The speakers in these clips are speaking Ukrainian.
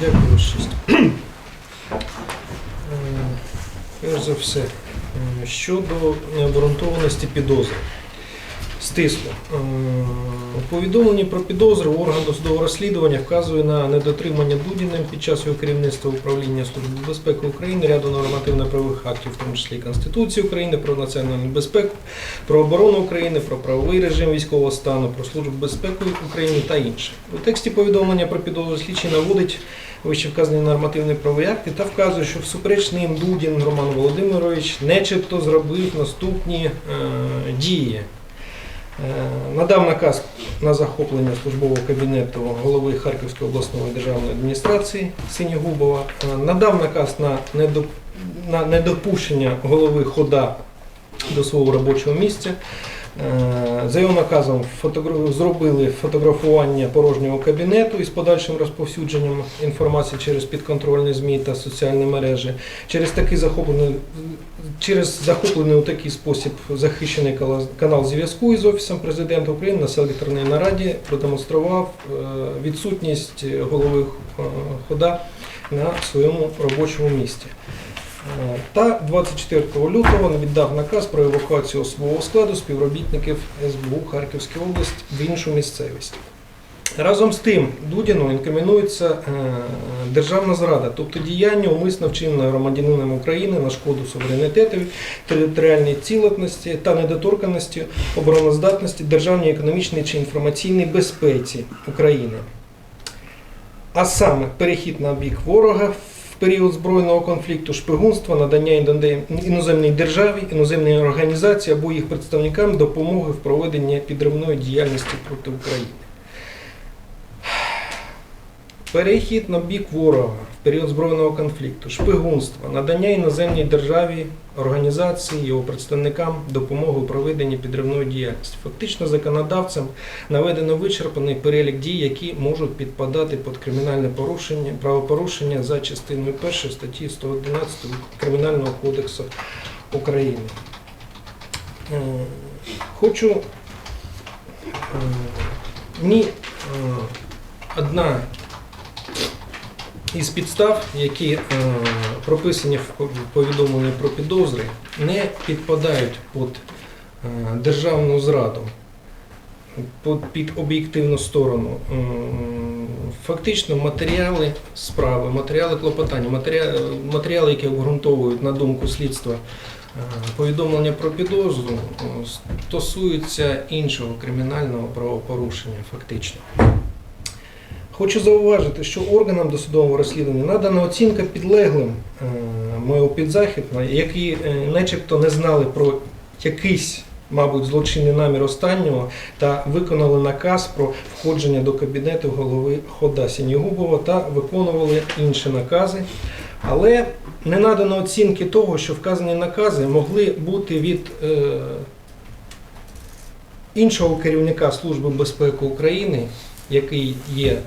Дякую, шість. Е, Перш за все, щодо необґрунтованості підозри. Стисло. Е, повідомленні про підозру орган досудового розслідування вказує на недотримання Дудіним під час його керівництва управління Служби безпеки України ряду нормативно-правових актів, в тому числі Конституції України, про національну безпеку, про оборону України, про правовий режим військового стану, про службу безпеки України та інше. У тексті повідомлення про підозру слідчий наводить вище вказані нормативні правові акти та вказує, що всупереч ним Дудін Роман Володимирович нечебто зробив наступні е, дії. Е, Надав наказ на захоплення службового кабінету голови Харківської обласної державної адміністрації Синігубова. Е, Надав наказ на недоп- на недопущення голови хода до свого робочого місця. Е, За його наказом зробили фотографування порожнього кабінету із подальшим розповсюдженням інформації через підконтрольні ЗМІ та соціальні мережі. Через такий захоплений через захоплений у такий спосіб захищений канал зв'язку із офісом президента України на селекторній нараді продемонстрував е, відсутність голови е, хода на своєму робочому місці. Та 24 лютого віддав наказ про евакуацію особового складу співробітників СБУ Харківської області в іншу місцевість. Разом з тим, Дудіну інкримінується е, державна зрада, тобто діяння умисно вчинене громадянином України на шкоду суверенітету, територіальній цілісності та недоторканості, обороноздатності, державній економічній чи інформаційній безпеці України. А саме перехід на бік ворога період збройного конфлікту, шпигунства, надання іноземній- державі, іноземній організації або їх представникам допомоги в проведенні підривної діяльності проти України. Перехід на бік ворога в період збройного конфлікту, шпигунства, надання іноземній державі, організації, його представникам допомоги у проведенні підривної діяльності. Фактично законодавцем наведено вичерпаний перелік дій, які можуть підпадати під кримінальне порушення, правопорушення за частиною 1 статті 111 Кримінального кодексу України. Е, Хочу е, ні е, одна із підстав, які е, прописані в повідомленні про підозри, не підпадають під е, державну зраду, під, об'єктивну сторону. Фактично матеріали справи, матеріали клопотання, матеріали, які обґрунтовують на думку слідства е, повідомлення про підозру, е, стосуються іншого кримінального правопорушення, фактично. Хочу зауважити, що органам досудового розслідування надана оцінка підлеглим е, моєго підзахисного, які е, начебто не знали про якийсь, мабуть, злочинний намір останнього та виконали наказ про входження до кабінету голови Хода Сінігубова та виконували інші накази. Але не надано оцінки того, що вказані накази могли бути від е, іншого керівника Служби безпеки України, який є е,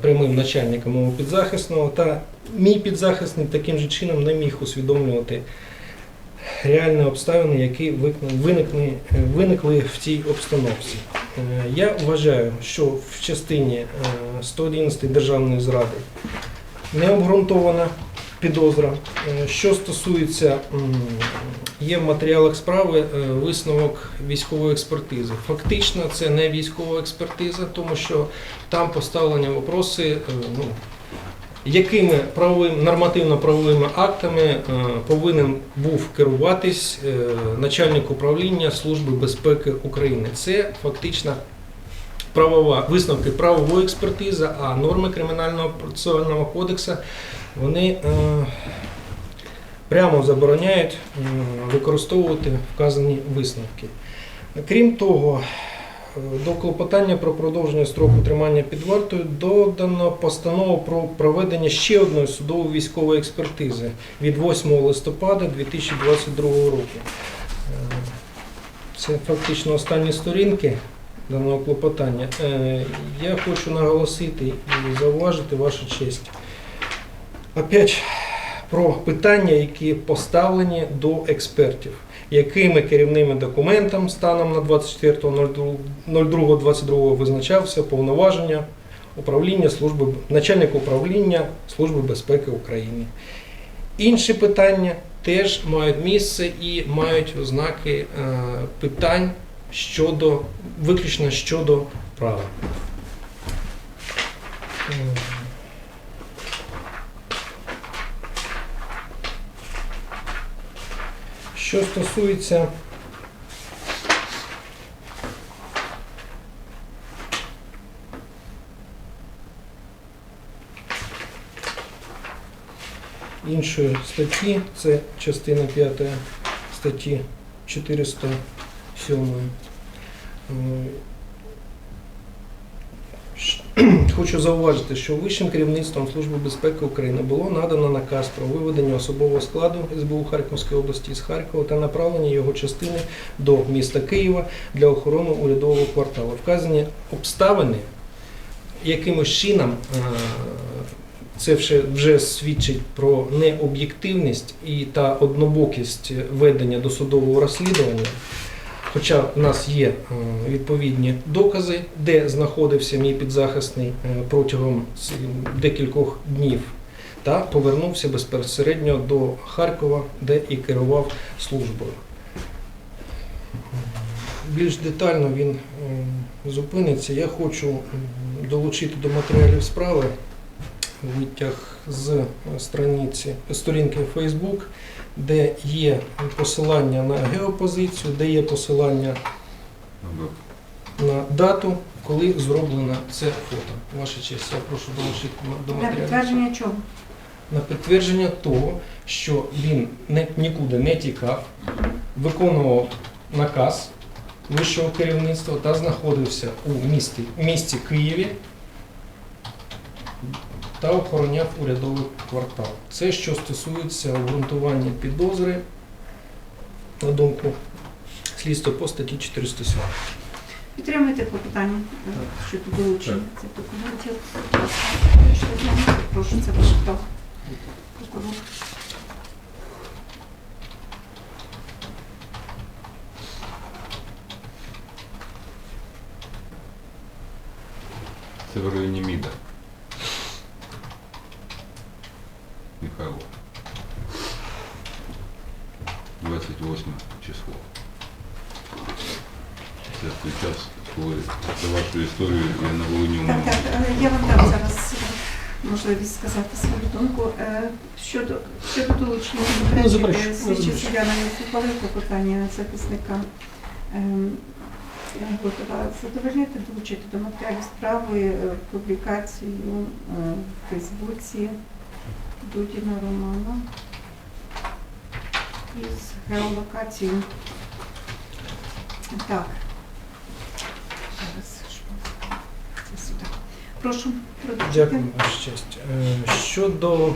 прямим начальником мого підзахисного, та мій підзахисний таким же чином не міг усвідомлювати реальні обставини, які виникли, е, виникли в цій обстановці. Е, Я вважаю, що в частині е, 111 державної зради не обґрунтована підозра. Е, Що стосується, є в матеріалах справи е, висновок військової експертизи. Фактично, це не військова експертиза, тому що там поставлені вопроси, е, ну, якими правовим, нормативно-правовими актами повинен був керуватись начальник управління Служби безпеки України. Це фактично правова висновки правової експертизи, а норми кримінального процесуального кодексу вони е, прямо забороняють е, використовувати вказані висновки. Крім того, е, до клопотання про продовження строку тримання під вартою додано постанову про проведення ще одної судової військової експертизи від 8 листопада 2022 року. Це фактично останні сторінки даного клопотання. Е, Я хочу наголосити і зауважити вашу честь. Опять про питання, які поставлені до експертів. Якими керівними документами станом на 24.02.22 визначався повноваження управління служби начальник управління Служби безпеки України. Інші питання теж мають місце і мають ознаки е, питань щодо виключно щодо права. Що стосується іншої статті, це частина 5 статті 407. М, Хочу зауважити, що вищим керівництвом Служби безпеки України було надано наказ про виведення особового складу СБУ Харківської області з Харкова та направлення його частини до міста Києва для охорони урядового кварталу. Вказані обставини якимось чином е, це вже, вже свідчить про необ'єктивність і та однобокість ведення досудового розслідування. Хоча в нас є е, відповідні докази, де знаходився мій підзахисний е, протягом декількох днів, та повернувся безпосередньо до Харкова, де і керував службою. Більш детально він е, зупиниться. Я хочу долучити до матеріалів справи витяг з е, страниці, сторінки Facebook, де є посилання на геопозицію, де є посилання на дату, коли зроблено це фото. Ваша честь, я прошу долучити до Для матеріалів. підтвердження чого? На підтвердження того, що він не, нікуди не тікав, виконував наказ вищого керівництва та знаходився у місті, місті Києві та охороняв урядовий квартал. Це що стосується обґрунтування підозри, на думку слідства по статті 407. Підтримуєте клопотання щодо долучення цих документів. Прошу, це ваш хто? Прокурор. Це в районі Міда. Число. Це той час, коли за вашу історію я на Волині Так, так, е, я вам дам зараз е, можливість сказати свою думку. Е, Щодо, щодо долучення не слідчі навіть ухвалив клопотання захисника. Я готова задовольнити, долучити до матеріалів справи публікацію в Фейсбуці Дудіна Романа із геолокацією. Так. Прошу продовжити. Дякую, Ваша честь. Е, Щодо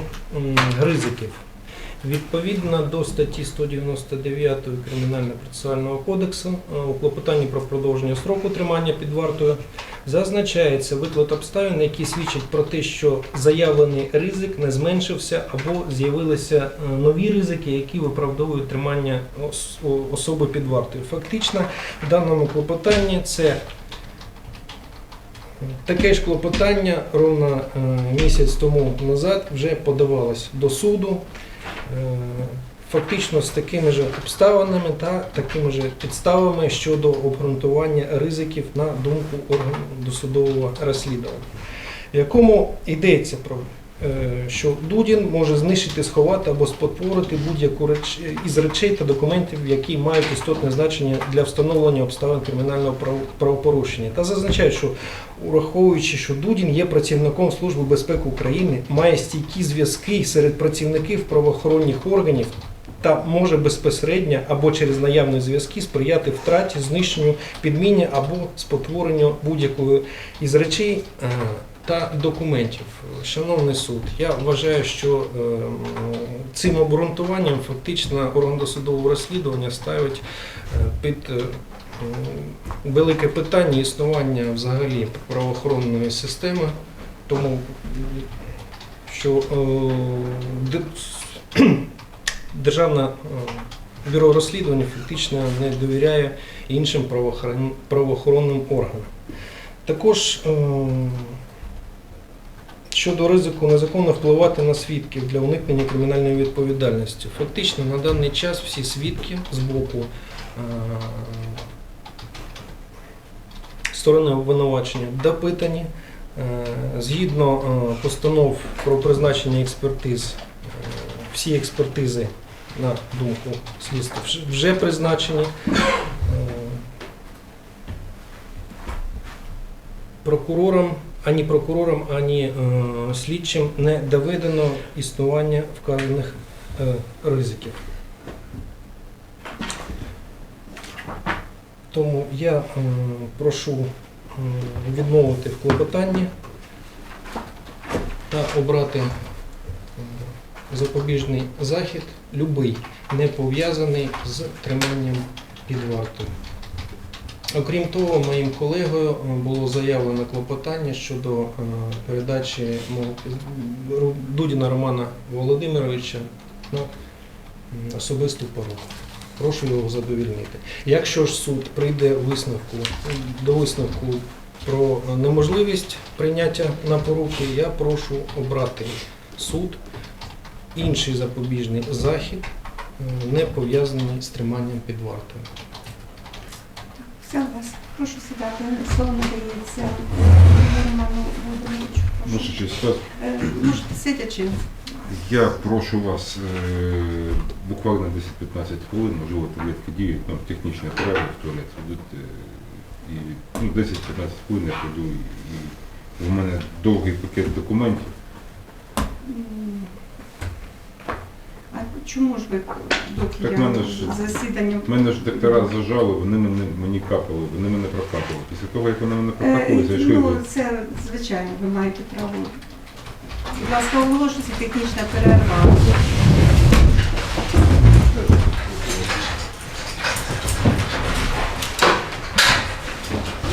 ризиків, відповідно до статті 199 Кримінально-процесуального кодексу е, у клопотанні про продовження строку тримання під вартою зазначається виклад обставин, які свідчать про те, що заявлений ризик не зменшився або з'явилися е, нові ризики, які виправдовують тримання особи під вартою. Фактично, в даному клопотанні це Таке ж клопотання ровно е, місяць тому назад вже подавалось до суду, е, фактично з такими ж обставинами та такими ж підставами щодо обґрунтування ризиків на думку органу досудового розслідування, в якому йдеться про що Дудін може знищити, сховати або спотворити будь-яку реч із речей та документів, які мають істотне значення для встановлення обставин кримінального прав- правопорушення, та зазначає, що Ураховуючи, що Дудін є працівником Служби безпеки України, має стійкі зв'язки серед працівників правоохоронних органів та може безпосередньо або через наявні зв'язки сприяти втраті, знищенню, підміні або спотворенню будь-якої із речей е, та документів. Шановний суд, я вважаю, що е, цим обґрунтуванням фактично орган досудового розслідування ставить е, під е, велике питання існування взагалі правоохоронної системи, тому що Державне бюро розслідування фактично не довіряє іншим правоохоронним органам. Також щодо ризику незаконно впливати на свідків для уникнення кримінальної відповідальності. Фактично на даний час всі свідки з боку е, сторони обвинувачення допитані. Е, Згідно е, постанов про призначення експертиз, всі експертизи, на думку слідства, вже- призначені. Прокурорам, ані прокурорам, ані е, слідчим не доведено існування вказаних е, ризиків. Тому я е, прошу відмовити в клопотанні та обрати запобіжний захід, любий, не пов'язаний з триманням під вартою. Окрім того, моїм колегою е, було заявлено клопотання щодо е, передачі Дудіна Романа Володимировича на особисту поруку. Прошу його задовільнити. Якщо ж суд прийде висновку, до висновку про неможливість прийняття на поруки, я прошу обрати суд інший запобіжний захід, е, не пов'язаний з триманням під вартою. Все вас. Прошу сідати. Слово надається Роману Володимировичу. Честь, так, Е, Можете сидячи. я прошу вас е, буквально 10-15 хвилин, можливо, таблетки діють, ну, технічна перерва, в туалет ведуть. е, І ну, 10-15 хвилин я піду, і, і в мене довгий пакет документів. М, чому ж ви, доки Так я мене ж- засідання? Мене ж доктора зажали, вони мене, мені капали, вони мене прокапали. Після того, як вони мене Е, прокапали, зайшли Ну, це звичайно, ви маєте право. Будь ласка, оголошується технічна перерва.